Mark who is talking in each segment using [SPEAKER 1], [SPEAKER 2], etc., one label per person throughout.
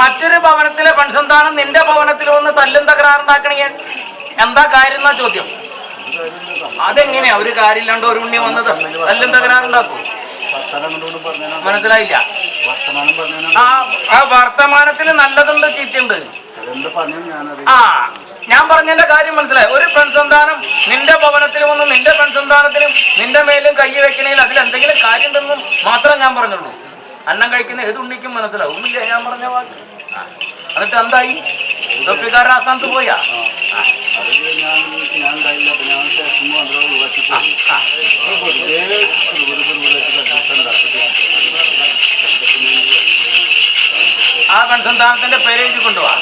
[SPEAKER 1] മറ്റൊരു ഭവനത്തിലെ പെൺസന്താനം നിന്റെ ഭവനത്തിൽ വന്ന് തല്ലും തകരാറുണ്ടാക്കണെങ്കിൽ എന്താ കാര്യം എന്നാ ചോദ്യം? അതെങ്ങനെയാ? ഒരു കാര്യമില്ലാണ്ട് ഒരു ഉണ്ണി വന്നത് തല്ലും തകരാറുണ്ടാക്കും. മനസ്സിലായില്ല? ആ വർത്തമാനത്തിൽ നല്ലതുണ്ട് ചീറ്റുണ്ട് ആ ഞാൻ പറഞ്ഞതിന്റെ കാര്യം മനസ്സിലായി. ഒരു പെൺസന്താനം നിന്റെ ഭവനത്തിൽ വന്ന് നിന്റെ പെൺസന്താനത്തിനും നിന്റെ മേലും കൈ വെക്കണേൽ അതിൽ എന്തെങ്കിലും കാര്യം ഉണ്ടെന്നും മാത്രം ഞാൻ പറഞ്ഞുള്ളൂ. അന്നം കഴിക്കുന്ന ഏത് ഉണ്ണിക്കും മനസ്സിലാവും. ഇല്ല ഞാൻ പറഞ്ഞ വാക്ക്. എന്നിട്ട് എന്തായി? തൊപ്പിക്കാരൻ ആസ്ഥാനത്ത് പോയാ? ആ,
[SPEAKER 2] കൺസന്താനത്തിന്റെ ഞാൻ ഞാൻ ഉണ്ടായില്ല. അപ്പൊ ഞാൻ സ്റ്റേഷൻ വന്നത് ഒഴിവാക്കി പോയി.
[SPEAKER 1] ആ.
[SPEAKER 2] വെറുതെ ചെറുപുറ ചെറുപുറ കണ്ടിട്ട്
[SPEAKER 1] ആ പെൺസന്താനത്തിന്റെ പേര് എഴുതി കൊണ്ടുപോവാ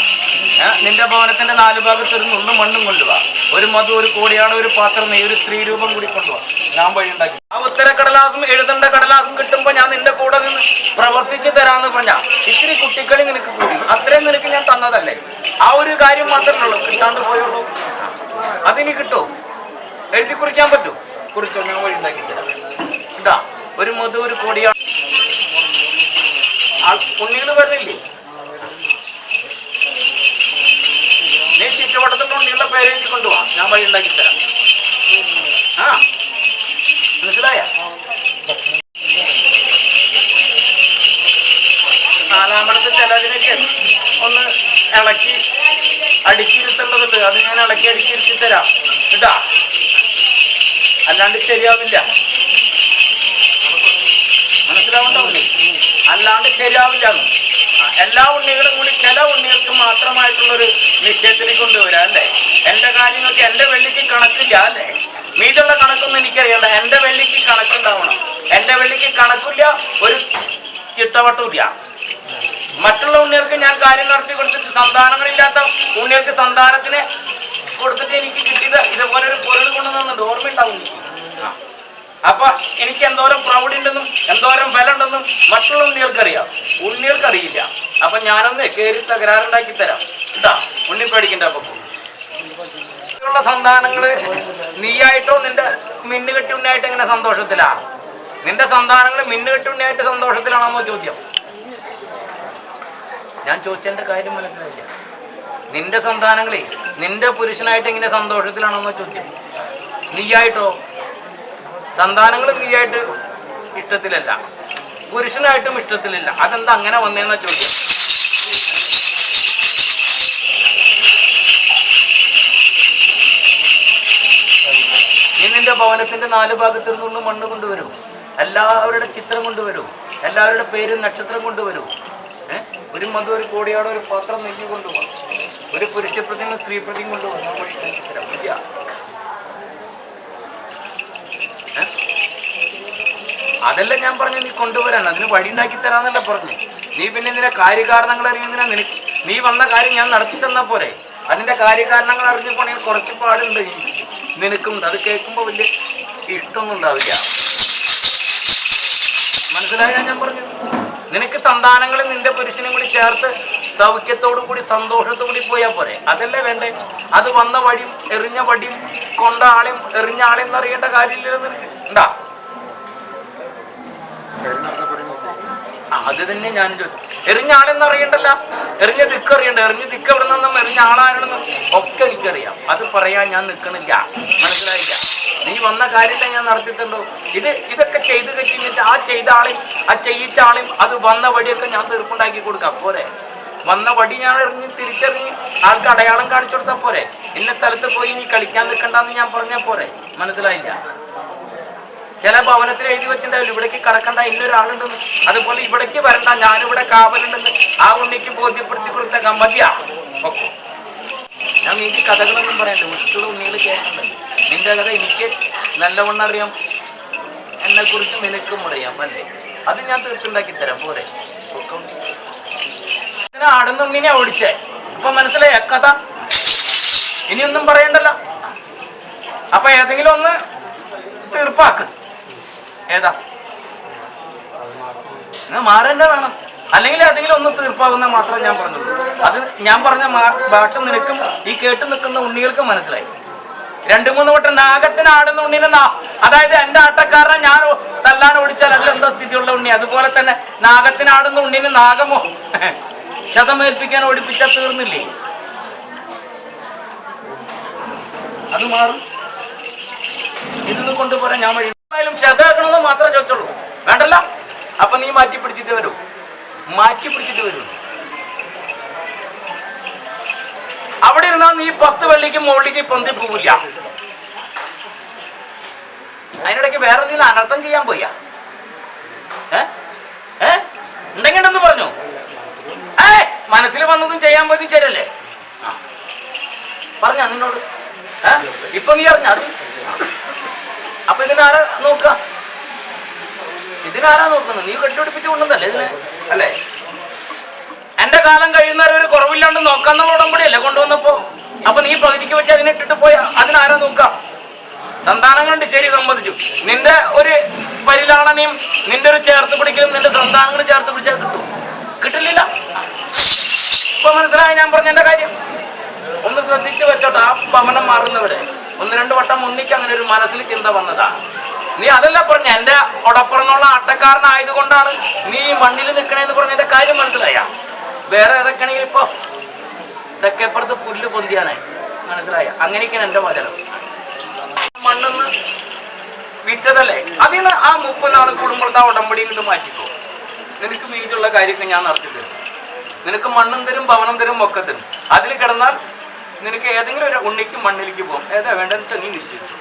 [SPEAKER 1] നിന്റെ ഭവനത്തിന്റെ നാലു ഭാഗത്ത് ഒരു നുണ്ണും മണ്ണും കൊണ്ടുപോവാ ഒരു മധു ഒരു കോടിയാട് ഒരു പാത്രം നീ ഒരു സ്ത്രീ രൂപം കൂടി കൊണ്ടുപോവാ ഞാൻ വഴി ഉണ്ടാക്കി ആ ഉത്തര കടലാസും എഴുതേണ്ട കടലാസും കിട്ടുമ്പോ ഞാൻ നിന്റെ കൂടെ നിന്ന് പ്രവർത്തിച്ചു തരാന്ന് പറഞ്ഞ ഇത്തിരി കുട്ടിക്കളി നിനക്ക് കൂടി. അത്രയും നിനക്ക് ഞാൻ തന്നതല്ലേ? ആ ഒരു കാര്യം മാത്രമേ ഉള്ളൂ. കിട്ടാണ്ട് പോയുള്ളൂ. അതിനി കിട്ടോ? എഴുതി കുറിക്കാൻ പറ്റൂ? കുറിച്ചോ? ഞാൻ വഴി ഉണ്ടാക്കി തരാം. ഇതാ ഒരു മധു ഒരു കോടിയാണ്. പുണ്യങ്ങൾ വരുന്നില്ലേ നീ ചുറ്റുവട്ടത്തിന്റെ ഉണ്ണികളുടെ പേരെഴുതി കൊണ്ടുപോവാ ഞാൻ വഴി ഉണ്ടാക്കി തരാം. ആ. മനസ്സിലായ? നാലാമടത്ത് ചിലതിനൊക്കെ ഒന്ന് ഇളക്കി അടിച്ചിരുത്തേണ്ടതുണ്ട് അത് ഞാൻ ഇളക്കി അടിച്ചിരുത്തി തരാം. കേട്ടാ? അല്ലാണ്ട് ശരിയാവില്ല. മനസ്സിലാവുണ്ടാവില്ലേ അല്ലാണ്ട് ശരിയാവില്ല. എല്ലാ ഉണ്ണികളും കൂടി ചില ഉണ്ണികൾക്ക് മാത്രമായിട്ടുള്ളൊരു നിശ്ചയത്തിലേക്ക് കൊണ്ടുവരാം അല്ലേ? എന്റെ കാര്യങ്ങൾക്ക് എന്റെ വെള്ളിക്ക് കണക്കില്ല അല്ലേ? മീതുള്ള കണക്കൊന്നും എനിക്കറിയണ്ട. എന്റെ വെള്ളിക്ക് കണക്കുണ്ടാവണം. എന്റെ വെള്ളിക്ക് കണക്കില്ല ഒരു ചിട്ടവട്ടമില്ല മറ്റുള്ള ഉണ്ണികൾക്ക് ഞാൻ കാര്യം നടത്തി കൊടുത്തിട്ട് സന്താനങ്ങളില്ലാത്ത ഉണ്ണികൾക്ക് സന്താനത്തിന് കൊടുത്തിട്ട് എനിക്ക് കിട്ടിയത് ഇതുപോലെ ഒരു പൊരുൾ കൊണ്ടുവന്നുണ്ട് ഓർമ്മയുണ്ടാവും അപ്പൊ എനിക്ക് എന്തോരം പ്രൗഢിണ്ടെന്നും എന്തോരം ബലുണ്ടെന്നും ഉണ്ടെന്നും മറ്റുള്ള ഉണ്ണികൾക്ക് അറിയില്ല അപ്പൊ ഞാനൊന്ന് കയറി തകരാറുണ്ടാക്കി തരാം ഇതാ ഉണ്ണി പേടിക്കണ്ട അപ്പൊ ഉള്ള സന്താനങ്ങൾ നീയായിട്ടോ നിന്റെ മിന്നുകെട്ടി ഉണ്ണിയായിട്ട് എങ്ങനെ സന്തോഷത്തിലാ? നിന്റെ സന്താനങ്ങൾ മിന്നുകെട്ടി ഉണ്ണിയായിട്ട് സന്തോഷത്തിലാണെന്നോ ചോദ്യം. ഞാൻ ചോദിച്ചതിന്റെ കാര്യം മനസ്സിലായില്ല. നിന്റെ സന്താനങ്ങളെ നിന്റെ പുരുഷനായിട്ട് എങ്ങനെ സന്തോഷത്തിലാണെന്നോ ചോദ്യം. നീയായിട്ടോ? സന്താനങ്ങൾ നീയായിട്ട് ഇഷ്ടത്തിലല്ല. പുരുഷനായിട്ടും ഇഷ്ടത്തിലില്ല. അതെന്താ അങ്ങനെ വന്നേന്ന ചോദ്യം. നീ ഭവനത്തിന്റെ നാല് ഭാഗത്തു നിന്നും മണ്ണ് കൊണ്ടുവരും. എല്ലാവരുടെ ചിത്രം കൊണ്ടുവരും. എല്ലാവരുടെ പേരും നക്ഷത്രം കൊണ്ടുവരും. ഒരു മധു ഒരു കോടിയാടോ ഒരു പാത്രം നെയ്യ് കൊണ്ടുപോകും ഒരു പുരുഷ പ്രതിമ സ്ത്രീ പ്രതിമ കൊണ്ടുപോകാം ചിത്രം. ഏ? അതല്ല ഞാൻ പറഞ്ഞു നീ കൊണ്ടുവരാൻ. അതിന് വഴി ഉണ്ടാക്കി തരാന്നല്ല പറഞ്ഞു. നീ പിന്നെ നിന്റെ കാര്യകാരണങ്ങൾ അറിയുന്നതിനാ നിനക്ക്? നീ വന്ന കാര്യം ഞാൻ നടത്തി തന്നാ പോരെ. അതിന്റെ കാര്യകാരണങ്ങൾ അറിഞ്ഞപ്പോണെങ്കിൽ കുറച്ച് പാടുണ്ട്. നിനക്കും അത് കേൾക്കുമ്പോൾ വലിയ ഇഷ്ടമൊന്നും ഉണ്ടാവില്ല. മനസ്സിലായ ഞാൻ പറഞ്ഞു നിനക്ക് സന്താനങ്ങളും നിന്റെ പുരുഷനും കൂടി ചേർത്ത് സൗഖ്യത്തോടു കൂടി സന്തോഷത്തോടി കൂടി പോയാൽ പോരെ. അതല്ലേ വേണ്ടേ? അത് വന്ന വഴിയും എറിഞ്ഞ വടിയും കൊണ്ട ആളെയും എറിഞ്ഞ ആളെയും എന്നറിയേണ്ട കാര്യമില്ലല്ലോ നിനക്ക്. ഉണ്ടാ അത് തന്നെ ഞാൻ ചോദിച്ചു എറിഞ്ഞ ആളെന്ന് അറിയണ്ടല്ല എറിഞ്ഞ ദിക്ക് അറിയണ്ട. എറിഞ്ഞ ദിക്ക് എവിടെ നിന്നും എറിഞ്ഞ ആളാരണെന്നും ഒക്കെ എനിക്കറിയാം. അത് പറയാൻ ഞാൻ നിൽക്കണില്ല മനസ്സിലായില്ല? നീ വന്ന കാര്യത്തെ ഞാൻ നടത്തിയിട്ടുണ്ടോ? ഇത് ഇതൊക്കെ ചെയ്ത് കഴിഞ്ഞിട്ട് ആ ചെയ്ത ആളെയും ആ ചെയ്യിച്ച ആളെയും അത് വന്ന വഴിയൊക്കെ ഞാൻ തീർപ്പുണ്ടാക്കി കൊടുക്കാം. പോരെ. വന്ന വടി ഞാൻ എറിഞ്ഞ് തിരിച്ചറിഞ്ഞ് ആൾക്ക് അടയാളം കാണിച്ചു കൊടുത്താൽ പോരെ. ഇന്ന സ്ഥലത്ത് പോയി നീ കളിക്കാൻ നിൽക്കണ്ടെന്ന് ഞാൻ പറഞ്ഞാൽ പോരെ. മനസ്സിലായില്ല? ചില ഭവനത്തിൽ എഴുതി വെച്ചിട്ടുണ്ടാവില്ല? ഇവിടേക്ക് കടക്കണ്ട ഇന്നൊരാളുണ്ടെന്ന് അതുപോലെ ഇവിടേക്ക് വരണ്ട ഞാനിവിടെ കാവലുണ്ടെന്ന്. ആ ഉണ്ണിക്ക് ബോധ്യപ്പെടുത്തി കൊടുത്ത ഗമ്മതിയാ ഞാൻ എനിക്ക് കഥകളൊന്നും പറയണ്ട. മറ്റുള്ള ഉണ്ണികൾ കേൾക്കണ്ടല്ലോ നിന്റെ കഥ എനിക്ക് നല്ലവണ്ണം അറിയാം. എന്നെ കുറിച്ച് നിനക്കും അറിയാം അല്ലേ? അത് ഞാൻ തീർത്തുണ്ടാക്കി തരാം. പോരെ. ആടുന്ന ഉണ്ണിനെ ഓടിച്ചേ. ഇപ്പൊ മനസ്സിലായ? കഥ. ഇനിയൊന്നും പറയണ്ടല്ലോ. അപ്പൊ ഏതെങ്കിലും ഒന്ന് തീർപ്പാക്ക്. ഏതാ? മാറേണ്ട വേണം. അല്ലെങ്കിൽ അതെങ്കിലും ഒന്ന് തീർപ്പാകുന്ന മാത്രം ഞാൻ പറഞ്ഞുള്ളൂ അത് ഞാൻ പറഞ്ഞ ഭാഷ നിനക്കും ഈ കേട്ട് നിൽക്കുന്ന ഉണ്ണികൾക്കും മനസ്സിലായി. രണ്ടു മൂന്ന് വട്ടം നാഗത്തിന് ആടുന്ന ഉണ്ണിനെ അതായത് എന്റെ ആട്ടക്കാരനെ ഞാൻ തല്ലാൻ ഓടിച്ചാൽ അതിലെന്താ സ്ഥിതിയുള്ള ഉണ്ണി? അതുപോലെ തന്നെ നാഗത്തിന് ആടുന്ന ഉണ്ണിന് നാഗമോ? ശതമേൽപ്പിക്കാൻ ഓടിപ്പിച്ചാൽ തീർന്നില്ലേ? അത് മാറും. ഇതൊന്നും കൊണ്ടുപോരാൻ ഞാൻ വഴി എന്തായാലും ക്ഷതമാക്കണമെന്ന് മാത്രം ചോദിച്ചുള്ളൂ. വേണ്ടല്ല? അപ്പൊ നീ മാറ്റി പിടിച്ചിട്ട് വരൂ. മാറ്റി പിടിച്ചിട്ട് വരൂ. അവിടെ ഇരുന്നാൽ നീ പത്ത് വെള്ളിക്ക് മുകളിലേക്ക് പൊന്തി പോവില്ല. അതിനിടയ്ക്ക് വേറെ എന്തെങ്കിലും അനർത്ഥം ചെയ്യാൻ പോയ? ഉണ്ടെങ്കിൽ ഉണ്ടെന്ന് പറഞ്ഞു. ഏ? മനസ്സിൽ വന്നതും ചെയ്യാൻ പോയതും ശരിയല്ലേ? ആ. പറഞ്ഞ നിന്നോട്. ഇപ്പൊ നീ അറിഞ്ഞ അത്? അപ്പൊ ഇതിനാരാ നോക്ക ഇതിനാരാ നോക്കുന്നത്? നീ കെട്ടിപ്പിടിപ്പിച്ച് കൊണ്ടുവന്നല്ലേ ഇതിനെ? അല്ലേ? എന്റെ കാലം കഴിയുന്നവരെ ഒരു കുറവില്ലാണ്ട് നോക്കാന്നുള്ള ഉടമ്പടിയല്ലേ കൊണ്ടുവന്നപ്പോ? അപ്പൊ നീ പകുതിക്ക് വെച്ച് അതിനെ ഇട്ടിട്ട് പോയാ അതിനാരാ നോക്കാം സന്താനങ്ങളുണ്ട് ശരി സമ്മതിച്ചു. നിന്റെ ഒരു പരിലാളനയും നിന്റെ ഒരു ചേർത്ത് പിടിക്കലും നിന്റെ സന്താനങ്ങൾ ചേർത്ത് പിടിച്ചാൽ കിട്ടും. കിട്ടില്ല. ഇപ്പൊ മനസ്സിലായ ഞാൻ പറഞ്ഞ എന്റെ കാര്യം? ഒന്ന് ശ്രദ്ധിച്ചു വെച്ചോട്ടെ ആ ഭവനം മാറുന്നവരെ. ഒന്ന് രണ്ട് വട്ടം ഒന്നിക്ക് അങ്ങനെ ഒരു മനസ്സിൽ ചിന്ത വന്നതാ. നീ അതല്ല പറഞ്ഞ എന്റെ ഒടപ്പുറന്നുള്ള ആട്ടക്കാരനായതുകൊണ്ടാണ് നീ മണ്ണിൽ നിൽക്കണേന്ന് പറഞ്ഞ എന്റെ കാര്യം മനസ്സിലായ. വേറെ ഏതൊക്കെയാണെങ്കിൽ ഇപ്പൊ തെക്കേപ്പുറത്ത് പുല്ല് പൊന്തിയാണ് മനസ്സിലായ. അങ്ങനെയൊക്കെയാണ് എന്റെ വചനം മണ്ണെന്ന് വിറ്റതല്ലേ? അതിന് ആ മുപ്പതിനാൾ കുടുംബത്തെ ഉടമ്പടിയിൽ നിന്ന് മാറ്റിക്കോ. നിനക്ക് മീറ്റുള്ള കാര്യമൊക്കെ ഞാൻ നടത്തി തരും നിനക്ക് മണ്ണും തരും ഭവനം തരും ഒക്കെ തരും. അതിൽ കിടന്നാൽ നിനക്ക് ഏതെങ്കിലും ഒരു ഉണ്ണിക്ക് മണ്ണിലേക്ക് പോകും ഏതാ വേണ്ടെന്ന് വെച്ചാൽ നീ നിശ്ചയിച്ചു.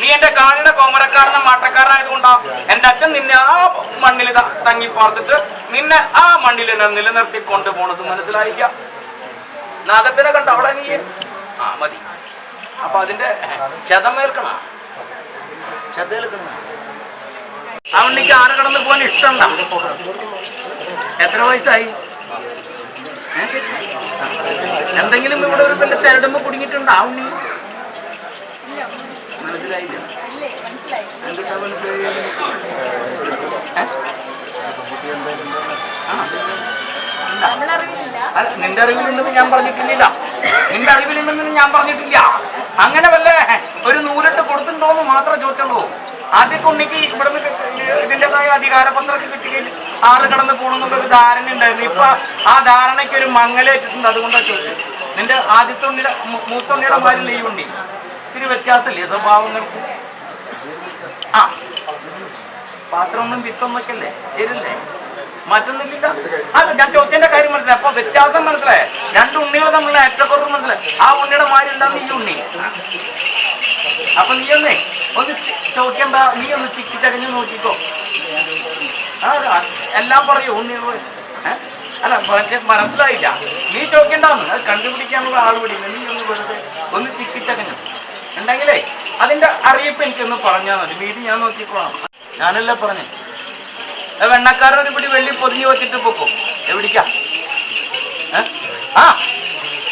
[SPEAKER 1] നീ എന്റെ കാലിയുടെ കോമരക്കാരനും മാട്ടക്കാരനായതുകൊണ്ടാ എന്റെ അച്ഛൻ നിന്നെ ആ മണ്ണിൽ തങ്ങി പാർത്തിട്ട് നിന്നെ ആ മണ്ണിൽ നിലനിർത്തി കൊണ്ടുപോണത് മനസ്സിലായില്ല? നാഗത്തിനെ കണ്ട അവിടെ നീ? ആ മതി. അപ്പൊ അതിന്റെ ചതമേൽക്കണ ചതേൽക്കണ ആ ഉണ്ണിക്ക് ആരെ കടന്ന് പോകാൻ ഇഷ്ടമുണ്ട? എത്ര വയസ്സായി? എന്തെങ്കിലും ഇവിടെ ഒരു വല്ല ചരടുമ്പോ കുടുങ്ങിയിട്ടുണ്ടോ? ആ ഉണ്ണി. മനസ്സിലായില്ല. എന്തിട്ടാ. അല്ല, നിന്റെ അറിവിലുണ്ടെന്ന് ഞാൻ പറഞ്ഞിട്ടില്ല നിന്റെ അറിവിലുണ്ടെന്ന് ഞാൻ പറഞ്ഞിട്ടില്ല. അങ്ങനെ വല്ല? ഒരു നൂലിട്ട് കൊടുത്തിട്ടുണ്ടോ എന്ന് മാത്രമേ ചോദിച്ചുള്ളൂ ആദ്യം ഉണ്ണിക്ക് ഇവിടെ ഇതിന്റെതായ അധികാരപത്രമൊക്കെ കിട്ടിയിട്ട് ആറ് കടന്ന് പോകണമെന്നുള്ള ഒരു ധാരണ ഉണ്ടായിരുന്നു. ഇപ്പൊ ആ ധാരണയ്ക്ക് ഒരു മങ്ങലേറ്റിട്ടുണ്ട് അതുകൊണ്ടാണ് ചോദിച്ചത്. നിന്റെ ആദ്യത്തെ ഉണ്ണിയുടെ മൂ- മൂത്ത ഉണ്ണിയുടെ മാരിൽ ഈ ഉണ്ണി? ഇച്ചിരി വ്യത്യാസമില്ലേ സ്വഭാവങ്ങൾക്ക്? ആ. പാത്രമൊന്നും വിത്തൊന്നൊക്കെ അല്ലേ ശരിയല്ലേ? മറ്റൊന്നില്ല അല്ല ഞാൻ ചോദ്യത്തിന്റെ കാര്യം മനസ്സിലായി. അപ്പൊ വ്യത്യാസം മനസ്സിലായി. രണ്ട് ഉണ്ണികൾ തമ്മിലുള്ള ഏറ്റക്കുറവ് മനസ്സിലായി. ആ ഉണ്ണിയുടെ മാരി ഉണ്ടാകുന്ന ഈ ഉണ്ണി? അപ്പൊ നീ ഒന്നേ ഒന്ന് ചോദിക്കണ്ട? നീ ഒന്ന് ചിക്കി ചകഞ്ഞ് നോക്കിക്കോ. ആ എല്ലാം പറയൂ. ഉണ്ണി അല്ല മനസ്സിലായില്ല. നീ ചോദിക്കണ്ടെന്ന്. അത് കണ്ടുപിടിക്കാനുള്ള ആൾ പിടിയില്ല നീ ഒന്ന് വെറുതെ ഒന്ന് ചിക്കിച്ചകഞ്ഞു ഉണ്ടെങ്കിലേ അതിന്റെ അറിയിപ്പ് എനിക്കൊന്ന് പറഞ്ഞാൽ മതി. വീട് ഞാൻ നോക്കിക്കോളാം. ഞാനല്ലേ പറഞ്ഞു? വെണ്ണക്കാരൻ ഒരു പിടി വെള്ളി പൊതിഞ്ഞു വെച്ചിട്ട് പൊക്കും. എവിടിക്കാ ആ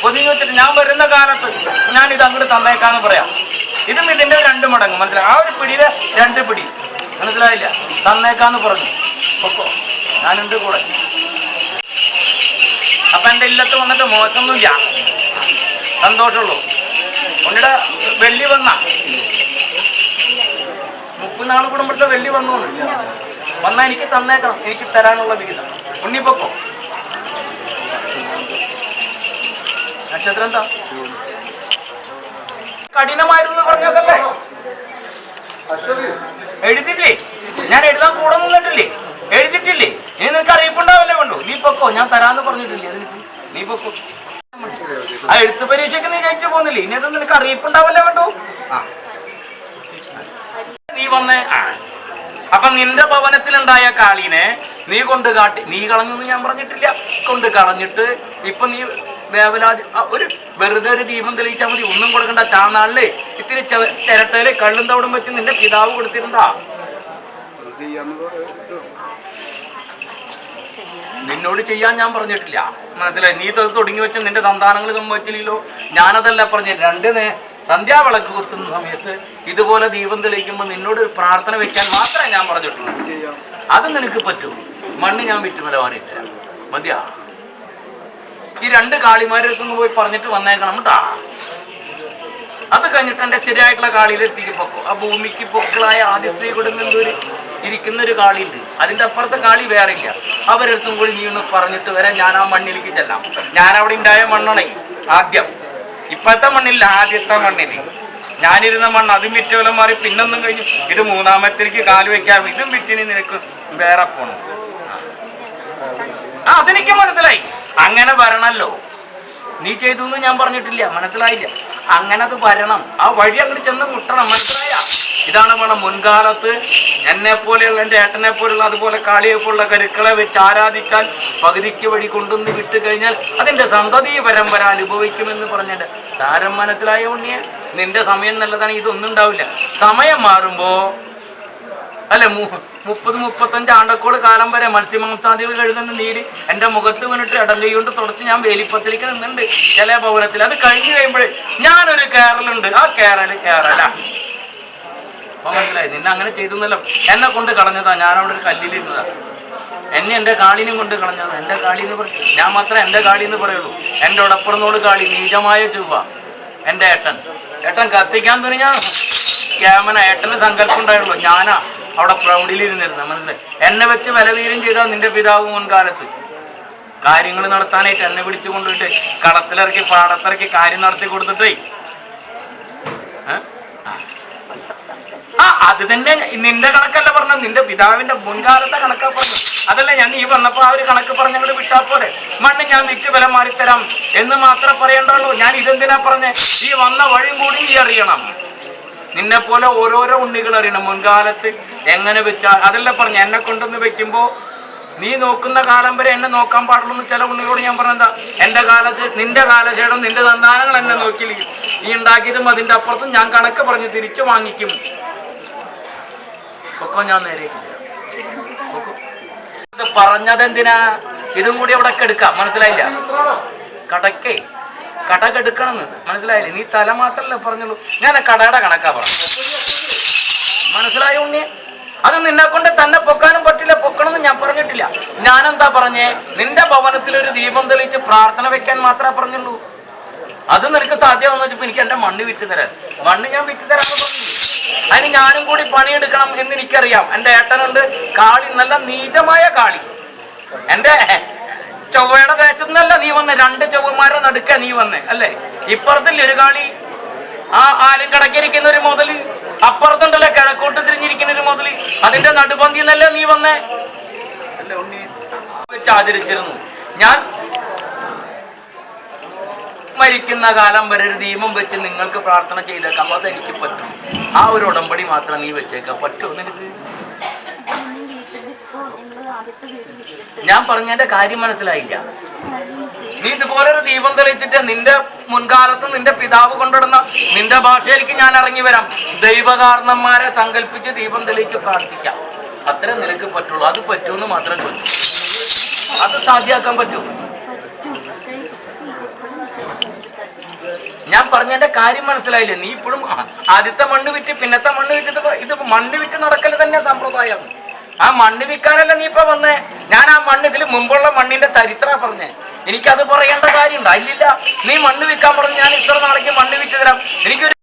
[SPEAKER 1] പൊതിഞ്ഞു വെച്ചിട്ട് ഞാൻ വരുന്ന കാലത്ത് ഞാൻ ഇത് അങ്ങോട്ട് തന്നേക്കാന്ന് പറയാം. ഇതും ഇതിന്റെ രണ്ട് മടങ്ങ്. മനസ്സിലായി? ആ ഒരു പിടിയിലെ രണ്ട് പിടി. മനസ്സിലായില്ല? തന്നേക്കാന്ന് പറഞ്ഞു. ഒക്കോ ഞാനുണ്ട് കൂടെ. അപ്പൊ എന്റെ ഇല്ലത്ത് വന്നിട്ട് മോശമൊന്നുമില്ല. സന്തോഷമുള്ളൂ. ഉണ്ണിയുടെ വെള്ളി വന്ന. മുപ്പത്തിനാൾ കുടുംബത്തിലെ വെള്ളി വന്നു വന്നാ എനിക്ക് തന്നേക്കണം. എനിക്ക് തരാനുള്ള വിഹിതം. ഉണ്ണിപ്പൊക്കോ നക്ഷത്രം എന്താ? കഠിനമായിരുന്നു പറഞ്ഞതല്ലേ? എഴുതില്ലേ ഞാൻ എഴുതാൻ കൂടെ നിന്നിട്ടില്ലേ എഴുതിട്ടില്ലേ? ഇനി നിനക്ക് അറിയിപ്പുണ്ടാവല്ലേ വേണ്ടു നീ പൊക്കോ ഞാൻ തരാന്ന് പറഞ്ഞിട്ടില്ലേ? നീ പൊക്കോ. ആ എഴുത്ത് പരീക്ഷയ്ക്ക് നീ ജയിച്ചു പോകുന്നില്ലേ ഇനി അത് നിനക്ക് അറിയിപ്പുണ്ടാവല്ലേ വേണ്ടു നീ വന്നേ. അപ്പൊ നിന്റെ ഭവനത്തിലുണ്ടായ കാളീനെ നീ കൊണ്ട് കാട്ടി നീ കളഞ്ഞു ഞാൻ പറഞ്ഞിട്ടില്ല. കൊണ്ട് കളഞ്ഞിട്ട് ഇപ്പൊ നീ വേവലാതി ഒരു വെറുതെ ഒരു ദീപം തെളിയിച്ചാൽ മതി. ഒന്നും കൊടുക്കണ്ട. ചാന്നാളിൽ ഇത്തിരി ചിരട്ടയിലെ കള്ളും തവിടും വെച്ച് നിന്റെ പിതാവ് കൊടുത്തിരുന്നാ നിന്നോട് ചെയ്യാൻ ഞാൻ പറഞ്ഞിട്ടില്ല. മനസ്സിലായി? നീ തുടങ്ങി വെച്ച് നിന്റെ സന്താനങ്ങൾ സംഭവിച്ചില്ലല്ലോ ഞാനതല്ല പറഞ്ഞു രണ്ട് സന്ധ്യാവിളക്ക് കുത്തുന്ന സമയത്ത് ഇതുപോലെ ദീപം തെളിയിക്കുമ്പോൾ നിന്നോട് പ്രാർത്ഥന വെക്കാൻ മാത്രമേ ഞാൻ പറഞ്ഞിട്ടുള്ളൂ. അത് നിനക്ക് പറ്റൂ. മണ്ണ് ഞാൻ വിറ്റുമല മാറിയിട്ടില്ല മതിയാ? ഈ രണ്ട് കാളിമാരെ അടുത്തൊന്ന് പോയി പറഞ്ഞിട്ട് വന്നേക്കണം കേട്ടാ. അത് കഴിഞ്ഞിട്ട് എന്റെ ശരിയായിട്ടുള്ള കാളിയിൽ എത്തിക്ക് പൊക്കോ. ആ ഭൂമിക്ക് പൊക്കളായ ആദ്യ സ്ത്രീ കൊടുങ്ങല്ലൂര് ഇരിക്കുന്ന ഒരു കാളിയുണ്ട്. അതിന്റെ അപ്പുറത്തെ കാളി വേറെ ഇല്ല അവരടുത്തും കൂടി നീ ഒന്ന് പറഞ്ഞിട്ട് വരെ. ഞാൻ ആ മണ്ണിലേക്ക് ചെല്ലാം. ഞാൻ അവിടെ ഉണ്ടായ മണ്ണണേ ആദ്യം. ഇപ്പോഴത്തെ മണ്ണില്ല ആദ്യത്തെ മണ്ണിൽ ഞാനിരുന്ന മണ്ണ് അതും വിറ്റോലം മാറി പിന്നൊന്നും കഴിഞ്ഞു. ഇത് മൂന്നാമത്തേക്ക് കാൽ വെക്കാൻ ഇതും വിറ്റിന് നിനക്ക് വേറെ പോണം. ആ അതെനിക്ക് മനസ്സിലായി. അങ്ങനെ വരണല്ലോ. നീ ചെയ്തു എന്ന് ഞാൻ പറഞ്ഞിട്ടില്ല മനസ്സിലായില്ല. അങ്ങനെ അത് വരണം. ആ വഴി അങ്ങോട്ട് ചെന്ന് മുട്ടണം മനസ്സിലായ? ഇതാണ് വേണം മുൻകാലത്ത് എന്നെ പോലെയുള്ള എന്റെ ഏട്ടനെ പോലെയുള്ള അതുപോലെ കാളിയെ പോലുള്ള കരുക്കളെ വെച്ച് ആരാധിച്ചാൽ പകുതിക്ക് വഴി കൊണ്ടുവന്ന് വിട്ടു കഴിഞ്ഞാൽ അതിന്റെ സന്തതി പരമ്പര അനുഭവിക്കുമെന്ന് പറഞ്ഞിട്ട്. സാരം മനസ്സിലായ ഉണ്ണിയെ? നിന്റെ സമയം നല്ലതാണ് ഇതൊന്നും ഉണ്ടാവില്ല. സമയം മാറുമ്പോ അല്ലെ മുപ്പത് മുപ്പത്തഞ്ച് ആണ്ടക്കോട് കാലം വരെ മത്സ്യമാംസാദികൾ കഴുകുന്ന നീര് എന്റെ മുഖത്ത് വീണിട്ട് ഇടം കൈ കൊണ്ട് തുടച്ച് ഞാൻ വേലിപ്പത്തിലേക്ക് നിന്നുണ്ട് ചില ഭവനത്തിൽ അത് കഴിഞ്ഞു കഴിയുമ്പോഴേ ഞാനൊരു കേരളുണ്ട് ആ കേരള കേരള അപ്പൊ മനസ്സിലായി? നിന്നെ അങ്ങനെ ചെയ്തെന്നല്ലോ. എന്നെ കൊണ്ട് കളഞ്ഞതാ. ഞാൻ അവിടെ ഒരു കല്ലിലിരുന്നതാ. എന്നെ എന്റെ കാളിനും കൊണ്ട് കളഞ്ഞത്. എന്റെ കാളി എന്ന് പറയും ഞാൻ മാത്രം എന്റെ കാളി എന്ന് പറയുള്ളൂ. എന്റെ ഉടപ്പുറന്നോട് കാളി നീചമായ ചൊവ്വ. എന്റെ ഏട്ടൻ. ഏട്ടൻ കത്തിക്കാൻ തുനിഞ്ഞാ ക്യാമന ഏട്ടന് സങ്കല്പം ഉണ്ടായുള്ളൂ. ഞാനാ. അവിടെ പ്രൗഢിലിരുന്നിരുന്നത് മനസ്സിലായി? എന്നെ വെച്ച് വിലവീരം ചെയ്ത നിന്റെ പിതാവ് മുൻകാലത്ത്. കാര്യങ്ങൾ നടത്താനായിട്ട് എന്നെ പിടിച്ചു കൊണ്ടുപോയിട്ട് കടത്തിലിറക്കി പാടത്തിറക്കി കാര്യം നടത്തി കൊടുത്തിട്ടേ. ആ. അത് തന്നെ നിന്റെ കണക്കല്ല പറഞ്ഞത്. നിന്റെ പിതാവിന്റെ മുൻകാലത്തെ കണക്കാ പറഞ്ഞത്. അതല്ല ഞാൻ ഈ വന്നപ്പോ ആ ഒരു കണക്ക് പറഞ്ഞങ്ങോട്ട് വിട്ടാ പോലെ മണ്ണ് ഞാൻ വിറ്റ് വില മാറിത്തരാം എന്ന് മാത്രം പറയണ്ടുള്ളൂ ഞാൻ ഇതെന്തിനാ പറഞ്ഞേ? ഈ വന്ന വഴിയും കൂടി നീ അറിയണം. നിന്നെ പോലെ ഓരോരോ ഉണ്ണികൾ അറിയണം. മുൻകാലത്ത് എങ്ങനെ വെച്ചാൽ അതല്ല പറഞ്ഞു എന്നെ കൊണ്ടുവന്ന് വെക്കുമ്പോ നീ നോക്കുന്ന കാലം വരെ എന്നെ നോക്കാൻ പാടുള്ളൂ എന്ന് ചില ഉണ്ണികളോട് ഞാൻ പറഞ്ഞെന്താ എന്റെ കാലത്ത് നിന്റെ കാലചേടം നിന്റെ സന്താനങ്ങൾ എന്നെ നോക്കിയിരിക്കും നീ ഉണ്ടാക്കിയതും അതിന്റെ അപ്പുറത്തും ഞാൻ കണക്ക് പറഞ്ഞ് തിരിച്ചു വാങ്ങിക്കും. ഒക്കെ ഞാൻ പറഞ്ഞത് എന്തിനാ ഇതും കൂടി അവിടെ എടുക്കാം. മനസ്സിലായില്ല? കടക്കേ. കട കെടുക്കണമെന്ന് മനസ്സിലായില്ലേ? നീ തല മാത്രല്ലേ പറഞ്ഞുള്ളൂ. ഞാൻ കടയുടെ കണക്കാ പറഞ്ഞു മനസ്സിലായോ ഉണ്ണി അത് നിന്നെ കൊണ്ട് തന്നെ പൊക്കാനും പറ്റില്ല പൊക്കണമെന്ന് ഞാൻ പറഞ്ഞിട്ടില്ല. ഞാനെന്താ പറഞ്ഞേ? നിന്റെ ഭവനത്തിൽ ഒരു ദീപം തെളിയിച്ച് പ്രാർത്ഥന വെക്കാൻ മാത്രമേ പറഞ്ഞുള്ളൂ. അത് നിനക്ക് സാധ്യമാണെന്ന് വെച്ചപ്പോ എനിക്ക് എന്റെ മണ്ണ് വിറ്റ് തരാൻ മണ്ണ് ഞാൻ വിറ്റ് തരാൻ അതിന് ഞാനും കൂടി പണിയെടുക്കണം എന്ന് എനിക്കറിയാം. എന്റെ ഏട്ടനുണ്ട് കാളി നല്ല നീചമായ കാളി. എന്റെ ചൊവ്വയുടെ ദേശത്ത് നിന്നല്ല നീ വന്ന്. രണ്ട് ചൊവ്വമാരെ നടുക്ക നീ വന്ന് അല്ലേ? ഇപ്പുറത്തിൽ ഒരു കാളി? ആ ആലും കടക്കിരിക്കുന്ന ഒരു മുതൽ. അപ്പുറത്തുണ്ടല്ലോ കിഴക്കോട്ട് തിരിഞ്ഞിരിക്കുന്ന ഒരു മുതൽ. അതിന്റെ നടുപന്തി എന്നല്ലേ നീ വന്നേ. ഉണ്ണി? വെച്ച് ആചരിച്ചിരുന്നു. ഞാൻ മരിക്കുന്ന കാലം വരെ ഒരു നിയമം വെച്ച് നിങ്ങൾക്ക് പ്രാർത്ഥന ചെയ്തേക്കാം. അതെനിക്ക് പറ്റും. ആ ഒരു ഉടമ്പടി മാത്രം നീ വെച്ചേക്കാം. പറ്റുമോ നിനക്ക്? ഞാൻ പറഞ്ഞതിന്റെ കാര്യം മനസ്സിലായില്ല. നീ ഇതുപോലൊരു ദീപം തെളിച്ചിട്ട് നിന്റെ മുൻകാലത്ത് നിന്റെ പിതാവ് കൊണ്ടിടുന്ന നിന്റെ ഭാഷയിലേക്ക് ഞാൻ ഇറങ്ങി വരാം. ദൈവകാരണന്മാരെ സങ്കല്പിച്ച് ദീപം തെളിയിച്ച് പ്രാർത്ഥിക്കാം. അത്രേ നിനക്ക് പറ്റുള്ളൂ. അത് പറ്റുമെന്ന് മാത്രം ചോദിച്ചു. അത് സാധ്യമാക്കാൻ പറ്റൂ. ഞാൻ പറഞ്ഞതിന്റെ കാര്യം മനസ്സിലായില്ലേ. നീ ഇപ്പോഴും ആദ്യത്തെ മണ്ണ് വിറ്റ് പിന്നത്തെ മണ്ണ് വിറ്റ് ഇത് മണ്ണ് വിറ്റ് നടക്കൽ തന്നെ സമ്പ്രദായം ആ മണ്ണ് വിൽക്കാനല്ല നീ ഇപ്പൊ വന്നേ? ഞാൻ ആ മണ്ണ് ഇതിൽ മുമ്പുള്ള മണ്ണിന്റെ ചരിത്ര പറഞ്ഞേ. എനിക്കത് പറയേണ്ട കാര്യമുണ്ട്. അതിലില്ല. നീ മണ്ണ് വിൽക്കാൻ പറഞ്ഞു. ഞാൻ ഇത്ര നാളേക്ക് മണ്ണ് വിറ്റ് തരാം. എനിക്കൊരു